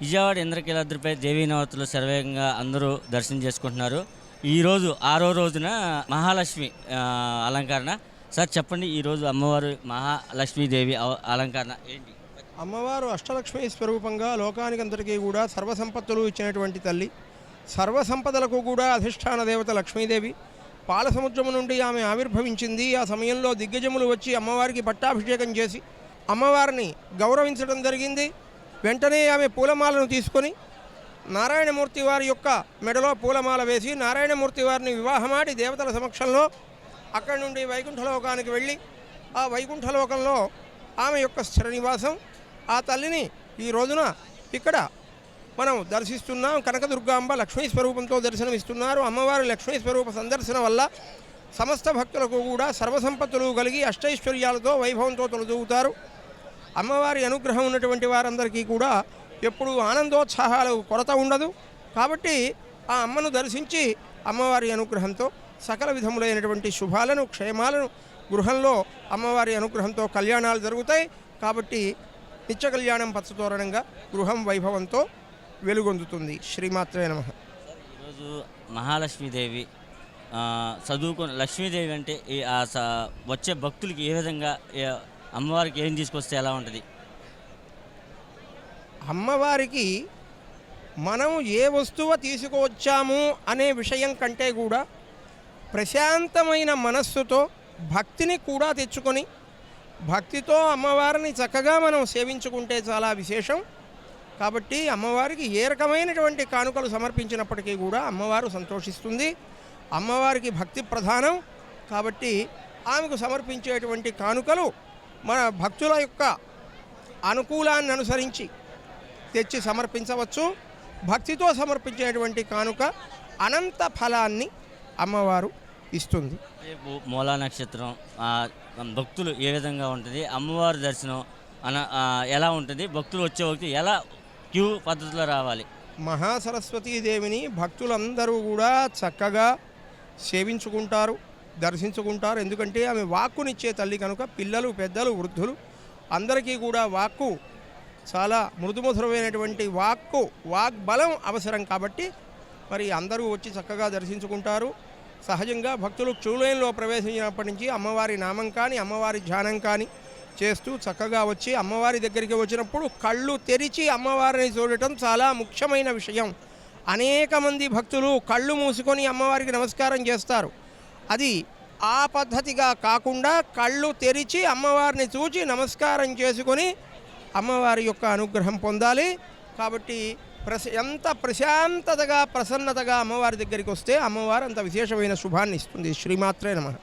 విజయవాడ ఇంద్రకీలాద్రిపై దేవీనవతులు శరవేగంగా అందరూ దర్శనం చేసుకుంటున్నారు. ఈరోజు ఆరో రోజున మహాలక్ష్మి అలంకరణ. సార్ చెప్పండి ఈరోజు అమ్మవారు మహాలక్ష్మీదేవి అలంకరణ ఏంటి? అమ్మవారు అష్టలక్ష్మి స్వరూపంగా లోకానికంతటికీ కూడా సర్వసంపత్తులు ఇచ్చినటువంటి తల్లి. సర్వసంపదలకు కూడా అధిష్టాన దేవత లక్ష్మీదేవి. పాలసముద్రము నుండి ఆమె ఆవిర్భవించింది. ఆ సమయంలో దిగ్గజములు వచ్చి అమ్మవారికి పట్టాభిషేకం చేసి అమ్మవారిని గౌరవించడం జరిగింది. వెంటనే ఆమె పూలమాలను తీసుకొని నారాయణమూర్తి వారి యొక్క మెడలో పూలమాల వేసి నారాయణమూర్తి వారిని వివాహమాడి దేవతల సమక్షంలో అక్కడి నుండి వైకుంఠలోకానికి వెళ్ళి ఆ వైకుంఠలోకంలో ఆమె యొక్క స్థిర నివాసం ఆ తల్లిని ఈ రోజున ఇక్కడ మనం దర్శిస్తున్నాం. కనకదుర్గాంబ లక్ష్మీ స్వరూపంతో దర్శనమిస్తున్నారు. అమ్మవారి లక్ష్మీ స్వరూప సందర్శన వల్ల సమస్త భక్తులకు కూడా సర్వసంపత్తులు కలిగి అష్టైశ్వర్యాలతో వైభవంతో తొలదూగుతారు అమ్మవారి అనుగ్రహం ఉన్నటువంటి వారందరికీ కూడా ఎప్పుడు ఆనందోత్సాహాలు కొరత ఉండదు. కాబట్టి ఆ అమ్మను దర్శించి అమ్మవారి అనుగ్రహంతో సకల విధములైనటువంటి శుభాలను క్షేమాలను గృహంలో అమ్మవారి అనుగ్రహంతో కళ్యాణాలు జరుగుతాయి. కాబట్టి నిత్య కళ్యాణం పచ్చతోరణంగా గృహం వైభవంతో వెలుగొందుతుంది. శ్రీమాత్రే నమ. ఈరోజు మహాలక్ష్మీదేవి చదువుకున్న లక్ష్మీదేవి అంటే ఈ ఆ స- వచ్చే భక్తులకి ఏ విధంగా అమ్మవారికి ఏం తీసుకొస్తే ఎలా ఉంటుంది? అమ్మవారికి మనం ఏ వస్తువు తీసుకువచ్చాము అనే విషయం కంటే కూడా ప్రశాంతమైన మనస్సుతో భక్తిని కూడా తెచ్చుకొని భక్తితో అమ్మవారిని చక్కగా మనం సేవించుకుంటే చాలా విశేషం. కాబట్టి అమ్మవారికి ఏ రకమైనటువంటి కానుకలు సమర్పించినప్పటికీ కూడా అమ్మవారు సంతోషిస్తుంది. అమ్మవారికి భక్తి ప్రధానం. కాబట్టి ఆమెకు సమర్పించేటువంటి కానుకలు మన భక్తుల యొక్క అనుకూలాన్ని అనుసరించి తెచ్చి సమర్పించవచ్చు. భక్తితో సమర్పించేటువంటి కానుక అనంత ఫలాన్ని అమ్మవారు ఇస్తుంది. రేపు మూలా నక్షత్రం భక్తులు ఏ విధంగా ఉంటుంది అమ్మవారి దర్శనం అన ఎలా ఉంటుంది భక్తులు వచ్చే వ్యక్తి ఎలా క్యూ పద్ధతిలో రావాలి? మహాసరస్వతీదేవిని భక్తులందరూ కూడా చక్కగా సేవించుకుంటారు. దర్శించుకుంటారు. ఎందుకంటే ఆమె వాక్కునిచ్చే తల్లి కనుక పిల్లలు పెద్దలు వృద్ధులు అందరికీ కూడా వాక్కు చాలా మృదుమధురమైనటువంటి వాక్కు వాగ్బలం అవసరం కాబట్టి మరి అందరూ వచ్చి చక్కగా దర్శించుకుంటారు. సహజంగా భక్తులు క్యూలైన్లో ప్రవేశించినప్పటి నుంచి అమ్మవారి నామం కానీ అమ్మవారి ధ్యానం కానీ చేస్తూ చక్కగా వచ్చి అమ్మవారి దగ్గరికి వచ్చినప్పుడు కళ్ళు తెరిచి అమ్మవారిని చూడటం చాలా ముఖ్యమైన విషయం. అనేక మంది భక్తులు కళ్ళు మూసుకొని అమ్మవారికి నమస్కారం చేస్తారు. అది ఆ పద్ధతిగా కాకుండా కళ్ళు తెరిచి అమ్మవారిని చూచి నమస్కారం చేసుకొని అమ్మవారి యొక్క అనుగ్రహం పొందాలి. కాబట్టి ప్రశ ఎంత ప్రశాంతతగా ప్రసన్నతగా అమ్మవారి దగ్గరికి వస్తే అమ్మవారు అంత విశేషమైన శుభాన్ని ఇస్తుంది. శ్రీమాత్రే నమ.